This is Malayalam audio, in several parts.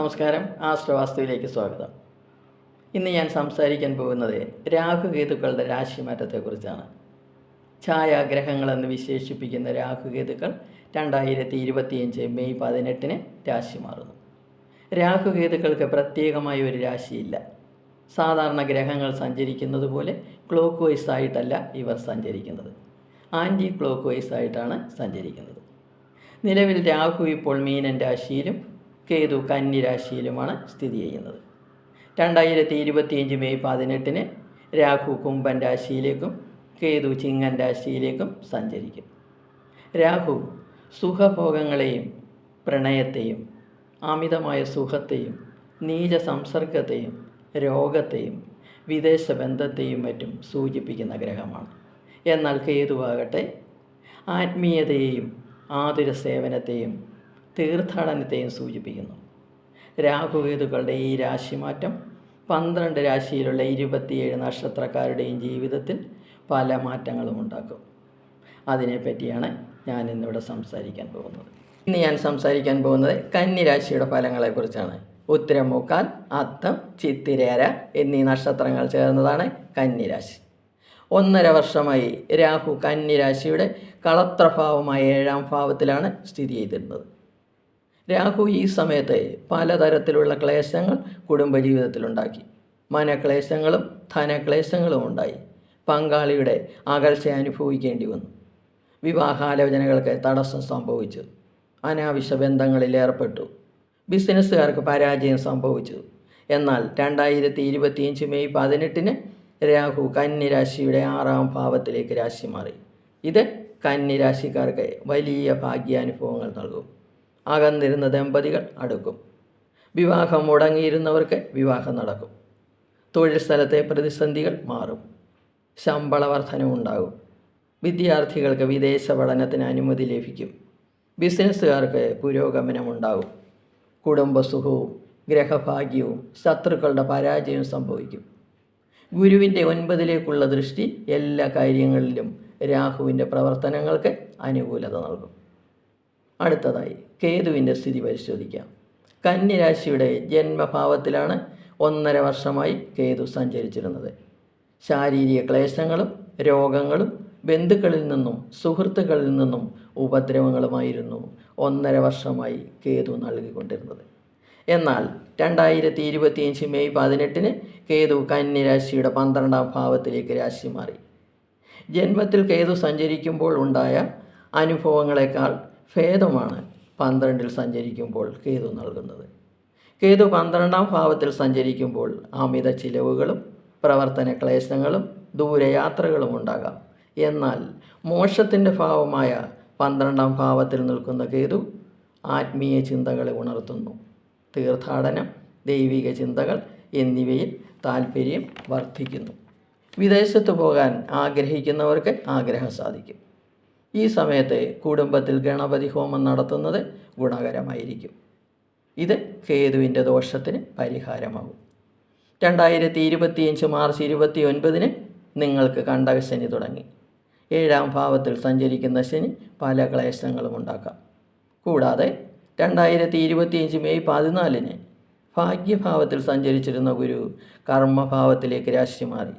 നമസ്കാരം. ആശ്രവാസ്തുവിലേക്ക് സ്വാഗതം. ഇന്ന് ഞാൻ സംസാരിക്കാൻ പോകുന്നത് രാഹുകേതുക്കളുടെ രാശിമാറ്റത്തെക്കുറിച്ചാണ്. ഛായാഗ്രഹങ്ങളെന്ന് വിശേഷിപ്പിക്കുന്ന രാഹുകേതുക്കൾ രണ്ടായിരത്തി ഇരുപത്തിയഞ്ച് മെയ് പതിനെട്ടിന് രാശി മാറുന്നു രാഹുകേതുക്കൾക്ക് പ്രത്യേകമായ ഒരു രാശിയില്ല. സാധാരണ ഗ്രഹങ്ങൾ സഞ്ചരിക്കുന്നത് പോലെ ക്ലോക്ക് വൈസ് ആയിട്ടല്ല ഇവർ സഞ്ചരിക്കുന്നത്. ആന്റി ക്ലോക്ക് വൈസ് ആയിട്ടാണ് സഞ്ചരിക്കുന്നത്. നിലവിൽ രാഹു ഇപ്പോൾ മീനൻ രാശിയിലും കേതു കന്നി രാശിയിലുമാണ് സ്ഥിതി ചെയ്യുന്നത്. രണ്ടായിരത്തി ഇരുപത്തിയഞ്ച് മെയ് പതിനെട്ടിന് രാഹു കുംഭൻ രാശിയിലേക്കും കേതു ചിങ്ങൻ രാശിയിലേക്കും സഞ്ചരിക്കും. രാഹു സുഖഭോഗങ്ങളെയും പ്രണയത്തെയും അമിതമായ സുഖത്തെയും നീച സംസർഗത്തെയും രോഗത്തെയും വിദേശ ബന്ധത്തെയും മറ്റും സൂചിപ്പിക്കുന്ന ഗ്രഹമാണ്. എന്നാൽ കേതുവാകട്ടെ ആത്മീയതയെയും ആതുര സേവനത്തെയും തീർത്ഥാടനത്തെയും സൂചിപ്പിക്കുന്നു. രാഹുകേതുക്കളുടെ ഈ രാശിമാറ്റം പന്ത്രണ്ട് രാശിയിലുള്ള ഇരുപത്തിയേഴ് നക്ഷത്രക്കാരുടെയും ജീവിതത്തിൽ പല മാറ്റങ്ങളും ഉണ്ടാക്കും. അതിനെപ്പറ്റിയാണ് ഞാൻ ഇന്നിവിടെ സംസാരിക്കാൻ പോകുന്നത്. ഇന്ന് ഞാൻ സംസാരിക്കാൻ പോകുന്നത് കന്നിരാശിയുടെ ഫലങ്ങളെക്കുറിച്ചാണ്. ഉത്തരമുക്കാൽ അത്തം ചിത്തിരേര എന്നീ നക്ഷത്രങ്ങൾ ചേർന്നതാണ് കന്നിരാശി. ഒന്നര വർഷമായി രാഹു കന്നിരാശിയുടെ കളത്രഭാവമായ ഏഴാം ഭാവത്തിലാണ് സ്ഥിതി ചെയ്തിരുന്നത്. രാഹു ഈ സമയത്തെ പലതരത്തിലുള്ള ക്ലേശങ്ങൾ കുടുംബജീവിതത്തിലുണ്ടാക്കി. മനക്ലേശങ്ങളും ധനക്ലേശങ്ങളും ഉണ്ടായി. പങ്കാളിയുടെ അകൽച്ച അനുഭവിക്കേണ്ടി വന്നു. വിവാഹാലോചനകൾക്ക് തടസ്സം സംഭവിച്ചു. അനാവശ്യ ബന്ധങ്ങളിൽ ഏർപ്പെട്ടു. ബിസിനസ്സുകാർക്ക് പരാജയം സംഭവിച്ചു. എന്നാൽ രണ്ടായിരത്തി ഇരുപത്തിയഞ്ച് മെയ് പതിനെട്ടിന് രാഹു കന്നിരാശിയുടെ ആറാം ഭാവത്തിലേക്ക് രാശി മാറി ഇത് കന്നിരാശിക്കാർക്ക് വലിയ ഭാഗ്യാനുഭവങ്ങൾ നൽകും. അകന്നിരുന്ന ദമ്പതികൾ അടുക്കും. വിവാഹം മുടങ്ങിയിരുന്നവർക്ക് വിവാഹം നടക്കും. തൊഴിൽ സ്ഥലത്തെ പ്രതിസന്ധികൾ മാറും. ശമ്പള വർധനവുണ്ടാകും വിദ്യാർത്ഥികൾക്ക് വിദേശ പഠനത്തിന് അനുമതി ലഭിക്കും. ബിസിനസ്സുകാർക്ക് പുരോഗമനമുണ്ടാകും കുടുംബസുഖവും ഗ്രഹഭാഗ്യവും ശത്രുക്കളുടെ പരാജയവും സംഭവിക്കും. ഗുരുവിന്റെ ഒൻപതിലേക്കുള്ള ദൃഷ്ടി എല്ലാ കാര്യങ്ങളിലും രാഹുവിന്റെ പ്രവർത്തനങ്ങൾക്ക് അനുകൂലത നൽകും. അടുത്തതായി കേതുവിന്റെ സ്ഥിതി പരിശോധിക്കാം. കന്നിരാശിയുടെ ജന്മഭാവത്തിലാണ് ഒന്നര വർഷമായി കേതു സഞ്ചരിച്ചിരുന്നത്. ശാരീരിക ക്ലേശങ്ങളും രോഗങ്ങളും ബന്ധുക്കളിൽ നിന്നും സുഹൃത്തുക്കളിൽ നിന്നും ഉപദ്രവങ്ങളുമായിരുന്നു ഒന്നര വർഷമായി കേതു നൽകിക്കൊണ്ടിരുന്നത്. എന്നാൽ രണ്ടായിരത്തി ഇരുപത്തിയഞ്ച് മെയ് പതിനെട്ടിന് കേതു കന്യരാശിയുടെ പന്ത്രണ്ടാം ഭാവത്തിലേക്ക് രാശി മാറി ജന്മത്തിൽ കേതു സഞ്ചരിക്കുമ്പോൾ ഉണ്ടായ അനുഭവങ്ങളെക്കാൾ ഭേദമാണ് പന്ത്രണ്ടിൽ സഞ്ചരിക്കുമ്പോൾ കേതു നൽകുന്നത്. കേതു പന്ത്രണ്ടാം ഭാവത്തിൽ സഞ്ചരിക്കുമ്പോൾ അമിത ചിലവുകളും പ്രവർത്തന ക്ലേശങ്ങളും ദൂരയാത്രകളും ഉണ്ടാകാം. എന്നാൽ മോക്ഷത്തിന്റെ ഭാവമായ പന്ത്രണ്ടാം ഭാവത്തിൽ നിൽക്കുന്ന കേതു ആത്മീയ ചിന്തകളെ ഉണർത്തുന്നു. തീർത്ഥാടനം ദൈവിക ചിന്തകൾ എന്നിവയിൽ താല്പര്യം വർദ്ധിക്കുന്നു. വിദേശത്ത് പോകാൻ ആഗ്രഹിക്കുന്നവർക്ക് ആഗ്രഹം സാധിക്കും. ഈ സമയത്തെ കുടുംബത്തിൽ ഗണപതി ഹോമം നടത്തുന്നത് ഗുണകരമായിരിക്കും. ഇത് കേതുവിന്റെ ദോഷത്തിന് പരിഹാരമാകും. രണ്ടായിരത്തി ഇരുപത്തിയഞ്ച് മാർച്ച് ഇരുപത്തി ഒൻപതിന് നിങ്ങൾക്ക് കണ്ടകശനി തുടങ്ങി. ഏഴാം ഭാവത്തിൽ സഞ്ചരിക്കുന്ന ശനി പല ക്ലേശങ്ങളും ഉണ്ടാക്കാം. കൂടാതെ രണ്ടായിരത്തി ഇരുപത്തിയഞ്ച് മെയ് പതിനാലിന് ഭാഗ്യഭാവത്തിൽ സഞ്ചരിച്ചിരുന്ന ഗുരു കർമ്മഭാവത്തിലേക്ക് രാശി മാറി.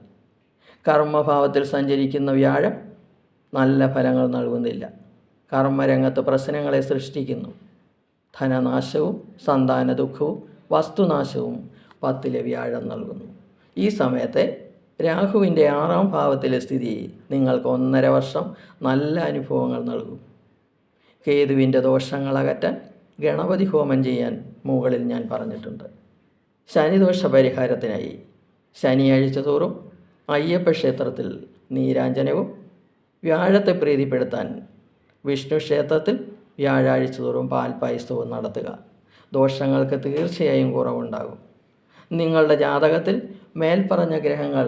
കർമ്മഭാവത്തിൽ സഞ്ചരിക്കുന്ന വ്യാഴം നല്ല ഫലങ്ങൾ നൽകുന്നില്ല. കർമ്മരംഗത്ത് പ്രശ്നങ്ങളെ സൃഷ്ടിക്കുന്നു. ധനനാശവും സന്താന ദുഃഖവും വസ്തുനാശവും പത്തിലെ വ്യാഴം നൽകുന്നു. ഈ സമയത്തെ രാഹുവിന്റെ ആറാം ഭാവത്തിലെ സ്ഥിതി നിങ്ങൾക്ക് ഒന്നര വർഷം നല്ല അനുഭവങ്ങൾ നൽകും. കേതുവിന്റെ ദോഷങ്ങൾ അകറ്റാൻ ഗണപതി ഹോമം ചെയ്യാൻ മുകളിൽ ഞാൻ പറഞ്ഞിട്ടുണ്ട്. ശനിദോഷ പരിഹാരത്തിനായി ശനിയാഴ്ച തോറും അയ്യപ്പ ക്ഷേത്രത്തിൽ നീരാഞ്ജനവും വ്യാഴത്തെ പ്രീതിപ്പെടുത്താൻ വിഷ്ണു ക്ഷേത്രത്തിൽ വ്യാഴാഴ്ച തോറും പാൽപായസവും നടത്തുക. ദോഷങ്ങൾക്ക് തീർച്ചയായും കുറവുണ്ടാകും. നിങ്ങളുടെ ജാതകത്തിൽ മേൽപ്പറഞ്ഞ ഗ്രഹങ്ങൾ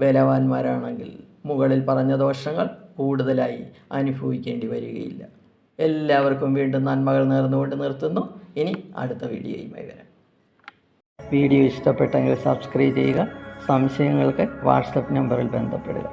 ബലവാന്മാരാണെങ്കിൽ മുകളിൽ പറഞ്ഞ ദോഷങ്ങൾ കൂടുതലായി അനുഭവിക്കേണ്ടി വരികയില്ല. എല്ലാവർക്കും വീണ്ടും നന്മകൾ നേർന്നുകൊണ്ട് നിർത്തുന്നു. ഇനി അടുത്ത വീഡിയോയുമായി വരാം. വീഡിയോ ഇഷ്ടപ്പെട്ടെങ്കിൽ സബ്സ്ക്രൈബ് ചെയ്യുക സംശയങ്ങൾക്ക് വാട്സപ്പ് നമ്പറിൽ ബന്ധപ്പെടുക.